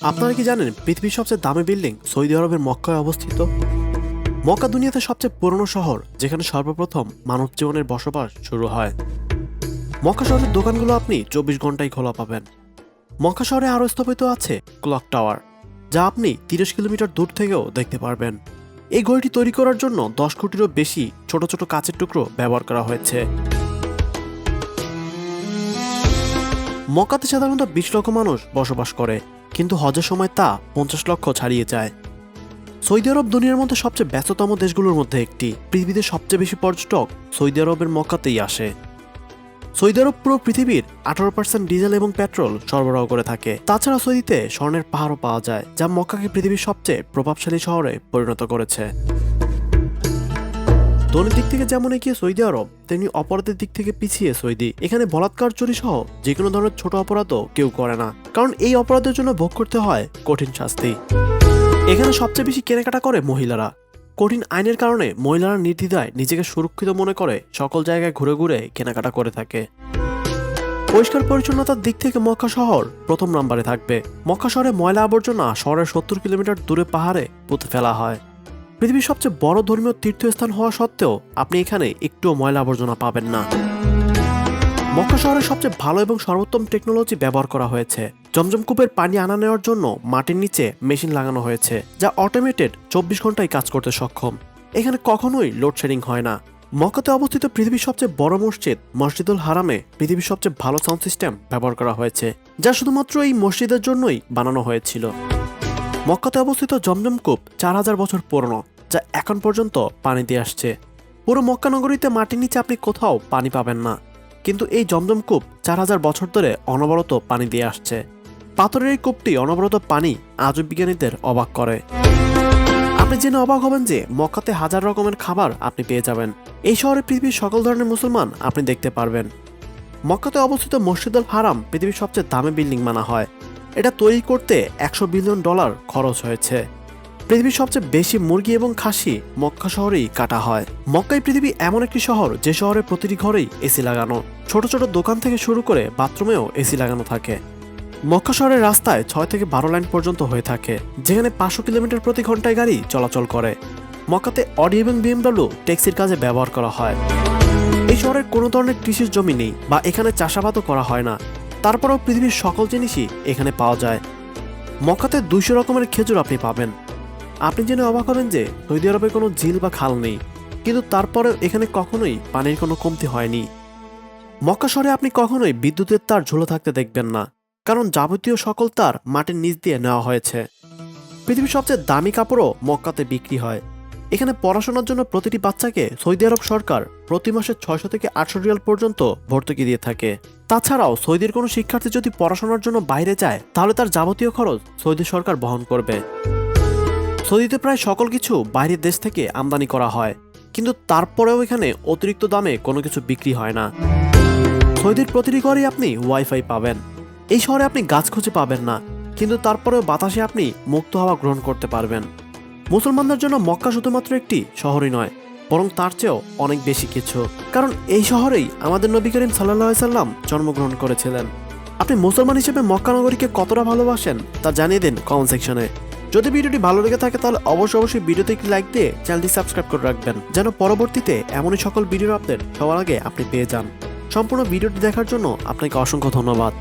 আপনারা কি জানেন পৃথিবীর সবচেয়ে দামি বিল্ডিং সৌদি আরবের মক্কায় অবস্থিত? মক্কা দুনিয়াতে সবচেয়ে পুরনো শহর, যেখানে সর্বপ্রথম মানব জীবনের বসবাস শুরু হয়। মক্কা শহরের দোকানগুলো আপনি চব্বিশ ঘন্টায় খোলা পাবেন। মক্কা শহরে আরও স্থাপিত আছে ক্লক টাওয়ার, যা আপনি তিরিশ কিলোমিটার দূর থেকেও দেখতে পারবেন। এই ঘড়িটি তৈরি করার জন্য দশ কোটিরও বেশি ছোট ছোট কাচের টুকরো ব্যবহার করা হয়েছে। মক্কাতে সাধারণত বিশ লক্ষ মানুষ বসবাস করে। কিন্তু হজের সময় তা পঞ্চাশ লক্ষ ছাড়িয়ে যায়। সৌদি আরব দুনিয়ার মধ্যে সবচেয়ে ব্যস্ততম দেশগুলোর মধ্যে একটি। পৃথিবীতে সবচেয়ে বেশি পর্যটক সৌদি আরবের মক্কাতেই আসে। সৌদি আরব পুরো পৃথিবীর আঠারো পার্সেন্ট ডিজেল এবং পেট্রোল সরবরাহ করে থাকে। তাছাড়া সৌদিতে স্বর্ণের পাহাড়ও পাওয়া যায়, যা মক্কাকে পৃথিবীর সবচেয়ে প্রভাবশালী শহরে পরিণত করেছে। ধনের দিক থেকে যেমন এগিয়ে সৌদি আরব, তেমনি অপরাধের দিক থেকে পিছিয়ে সৌদি। এখানে বলাৎকার চুরি সহ যে কোনো ধরনের ছোট অপরাধও কেউ করে না। কারণ এই অপরাধের জন্য ভোগ করতে হয় কঠিন শাস্তি। এখানে সবচেয়ে বেশি কেনাকাটা করে মহিলারা। কঠিন আইনের কারণে মহিলারা নির্দ্বিধায় নিজেকে সুরক্ষিত মনে করে সকল জায়গায় ঘুরে ঘুরে কেনাকাটা করে থাকে। পরিষ্কার পরিচ্ছন্নতার দিক থেকে মক্কা শহর প্রথম নম্বরে থাকবে। মক্কা শহরে ময়লা আবর্জনা শহরের সত্তর কিলোমিটার দূরে পাহাড়ে পুঁতে ফেলা হয়। পৃথিবীর সবচেয়ে বড় ধর্মীয় তীর্থস্থান হওয়া সত্ত্বেও আপনি এখানে একটুও ময়লা আবর্জনা পাবেন না। মক্কা শহরে সবচেয়ে ভালো এবং সর্বোত্তম টেকনোলজি ব্যবহার করা হয়েছে। জমজম কূপের পানি আনা নেওয়ার জন্য মাটির নিচে মেশিন লাগানো হয়েছে, যা অটোমেটেড চব্বিশ ঘন্টায় কাজ করতে সক্ষম। এখানে কখনোই লোডশেডিং হয় না। মক্কাতে অবস্থিত পৃথিবীর সবচেয়ে বড় মসজিদ, মসজিদুল হারামে পৃথিবীর সবচেয়ে ভালো সাউন্ড সিস্টেম ব্যবহার করা হয়েছে, যা শুধুমাত্র এই মসজিদের জন্যই বানানো হয়েছিল। মক্কাতে অবস্থিত জমজম কূপ চার হাজার বছর পুরনো, যা এখন পর্যন্ত পানি দিয়ে আসছে। পুরো মক্কা নগরীতে মাটির নিচে আপনি কোথাও পানি পাবেন না। কিন্তু এই জমজম কূপ চার হাজার বছর ধরে অনবরত পানি দিয়ে আসছে। পাথরের এই কূপটি অনবরত পানি আজও বিজ্ঞানীদের অবাক করে। আপনি জেনে অবাক হবেন যে মক্কাতে হাজার রকমের খাবার আপনি পেয়ে যাবেন। এই শহরে পৃথিবীর সকল ধরনের মুসলমান আপনি দেখতে পারবেন। মক্কাতে অবস্থিত মসজিদুল হারাম পৃথিবীর সবচেয়ে দামি বিল্ডিং মানা হয়। এটা তৈরি করতে একশো বিলিয়ন ডলার খরচ হয়েছে। পৃথিবীর সবচেয়ে বেশি মুরগি এবং খাসি মক্কা শহরেই কাটা হয়। মক্কাই পৃথিবী এমন একটি শহর যে শহরে প্রতিটি ঘরেই এসি লাগানো। ছোট ছোট দোকান থেকে শুরু করে বাথরুমেও এসি লাগানো থাকে। মক্কা শহরের রাস্তায় ছয় থেকে বারো লাইন পর্যন্ত হয়ে থাকে, যেখানে পাঁচশো কিলোমিটার প্রতি ঘন্টায় গাড়ি চলাচল করে। মক্কাতে অডি এবং বিএমডাব্লিউ ট্যাক্সির কাজে ব্যবহার করা হয়। এই শহরের কোনো ধরনের কৃষির জমি নেই বা এখানে চাষাবাদও করা হয় না। তারপরেও পৃথিবীর সকল জিনিসই এখানে পাওয়া যায়। মক্কাতে দুইশো রকমের খেজুর আপনি পাবেন। আপনি জেনে অবাক হবেন যে সৌদি আরবে কোনো ঝিল বা খাল নেই, কিন্তু তারপরেও এখানে কখনোই পানির কোনো কমতি হয়নি। মক্কা শহরে আপনি কখনোই বিদ্যুতের তার ঝুলে থাকতে দেখবেন না, কারণ যাবতীয় সকল তার মাটির নিচ দিয়ে নেওয়া হয়েছে। পৃথিবীর সবচেয়ে দামি কাপড়ও মক্কাতে বিক্রি হয়। এখানে পড়াশোনার জন্য প্রতিটি বাচ্চাকে সৌদি আরব সরকার প্রতি মাসে ছয়শো থেকে আটশো রিয়াল পর্যন্ত ভর্তুকি দিয়ে থাকে। তাছাড়াও সৌদির কোনো শিক্ষার্থী যদি পড়াশোনার জন্য বাইরে যায়, তাহলে তার যাবতীয় খরচ সৌদি সরকার বহন করবে। সৌদিতে প্রায় সকল কিছু বাইরের দেশ থেকে আমদানি করা হয়, কিন্তু তারপরেও এখানে অতিরিক্ত দামে কোনো কিছু বিক্রি হয় না। সৌদির প্রতিটি ঘরেই আপনি ওয়াইফাই পাবেন। এই শহরে আপনি গাছ খুঁজে পাবেন না, কিন্তু তারপরেও বাতাসে আপনি মুক্ত হাওয়া গ্রহণ করতে পারবেন। মুসলমানদের জন্য মক্কা শুধুমাত্র একটি শহরই নয়, বরং তার চেয়েও অনেক বেশি কিছু। কারণ এই শহরেই আমাদের নবী করিম সাল্লাম জন্মগ্রহণ করেছিলেন। আপনি মুসলমান হিসেবে মক্কা নগরীকে কতটা ভালোবাসেন, তা জানিয়ে দিন কমেন্ট সেকশনে যদি ভিডিওটি ভালো লেগে থাকে, তাহলে অবশ্যই অবশ্যই ভিডিওতে একটি লাইক দিয়ে চ্যানেলটি সাবস্ক্রাইব করে রাখবেন, যেন পরবর্তীতে এমনই সকল ভিডিওর আপডেট সবার আগে আপনি পেয়ে যান। সম্পূর্ণ ভিডিওটি দেখার জন্য আপনাকে অসংখ্য ধন্যবাদ।